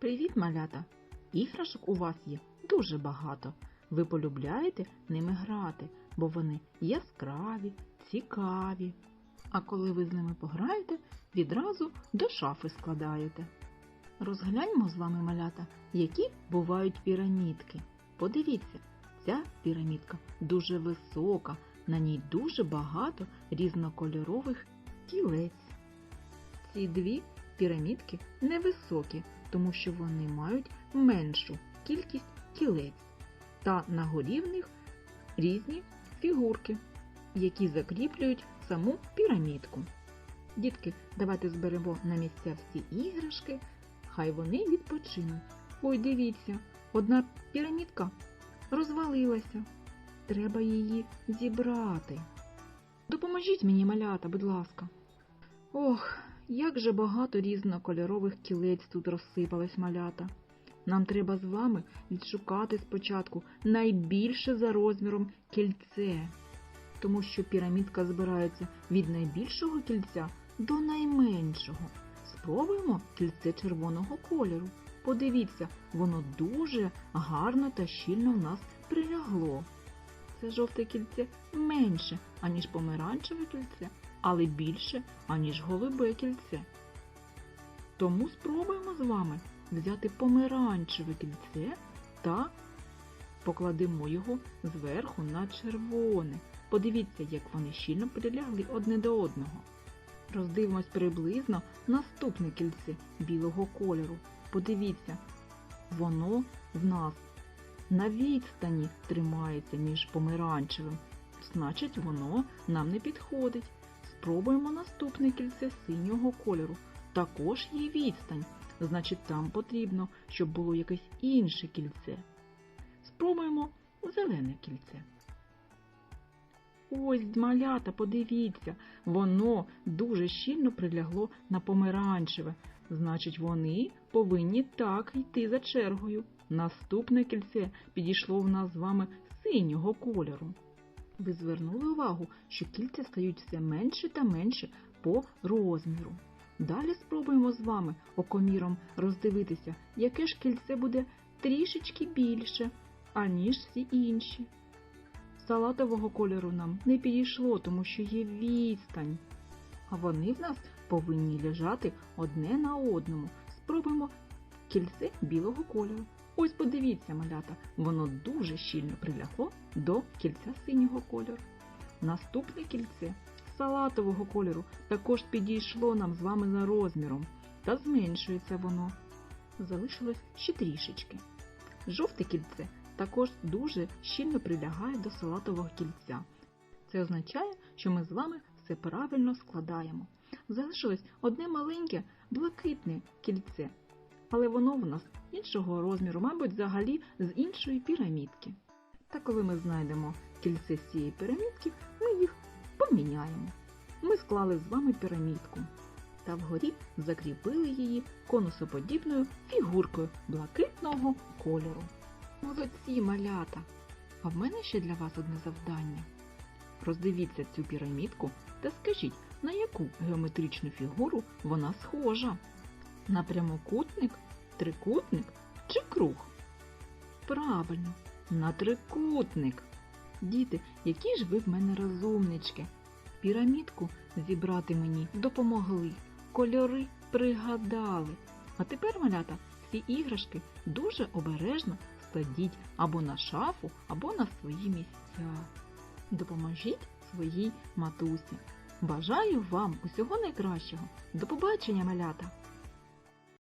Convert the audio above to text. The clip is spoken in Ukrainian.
Привіт, малята! Іграшок у вас є дуже багато. Ви полюбляєте ними грати, бо вони яскраві, цікаві. А коли ви з ними пограєте, відразу до шафи складаєте. Розгляньмо з вами малята, які бувають пірамідки. Подивіться, ця пірамідка дуже висока, на ній дуже багато різнокольорових кілець. Ці дві пірамідки невисокі, тому що вони мають меншу кількість кілець, та на горі в них різні фігурки, які закріплюють саму пірамідку. Дітки, давайте зберемо на місця всі іграшки, хай вони відпочинуть. Ой, дивіться, одна пірамідка розвалилася. Треба її зібрати. Допоможіть мені, малята, будь ласка. Ох, як же багато різнокольорових кілець тут розсипалось малята. Нам треба з вами відшукати спочатку найбільше за розміром кільце, тому що пірамідка збирається від найбільшого кільця до найменшого. Спробуємо кільце червоного кольору. Подивіться, воно дуже гарно та щільно в нас прилягло. Це жовте кільце менше, аніж помаранчеве кільце, але більше, аніж голубе кільце. Тому спробуємо з вами взяти помаранчеве кільце та покладемо його зверху на червоне. Подивіться, як вони щільно прилягли одне до одного. Роздивимось приблизно наступне кільце білого кольору. Подивіться, воно в нас на відстані тримається між помаранчевим. Значить, воно нам не підходить. Спробуємо наступне кільце синього кольору. Також є відстань. Значить, там потрібно, щоб було якесь інше кільце. Спробуємо зелене кільце. Ось, малята, подивіться, воно дуже щільно прилягло на помаранчеве. Значить, вони повинні так йти за чергою. Наступне кільце підійшло в нас з вами синього кольору. Ви звернули увагу, що кільця стають все менше та менше по розміру. Далі спробуємо з вами окоміром роздивитися, яке ж кільце буде трішечки більше, аніж всі інші. Салатового кольору нам не підійшло, тому що є відстань. А вони в нас повинні лежати одне на одному. Спробуємо кільце білого кольору. Ось подивіться, малята, воно дуже щільно прилягло до кільця синього кольору. Наступне кільце салатового кольору також підійшло нам з вами за розміром, та зменшується воно. Залишилось ще трішечки. Жовте кільце також дуже щільно прилягає до салатового кільця. Це означає, що ми з вами все правильно складаємо. Залишилось одне маленьке блакитне кільце, але воно в нас іншого розміру, мабуть, взагалі з іншої пірамідки. Та коли ми знайдемо кільце з цієї пірамідки, ми їх поміняємо. Ми склали з вами пірамідку та вгорі закріпили її конусоподібною фігуркою блакитного кольору. Молодці малята! А в мене ще для вас одне завдання. Роздивіться цю пірамідку та скажіть, на яку геометричну фігуру вона схожа? На прямокутник, трикутник чи круг? Правильно, на трикутник. Діти, які ж ви в мене розумнички. Пірамідку зібрати мені допомогли, кольори пригадали. А тепер, малята, ці іграшки дуже обережно складіть або на шафу, або на свої місця. Допоможіть своїй матусі. Бажаю вам усього найкращого. До побачення, малята!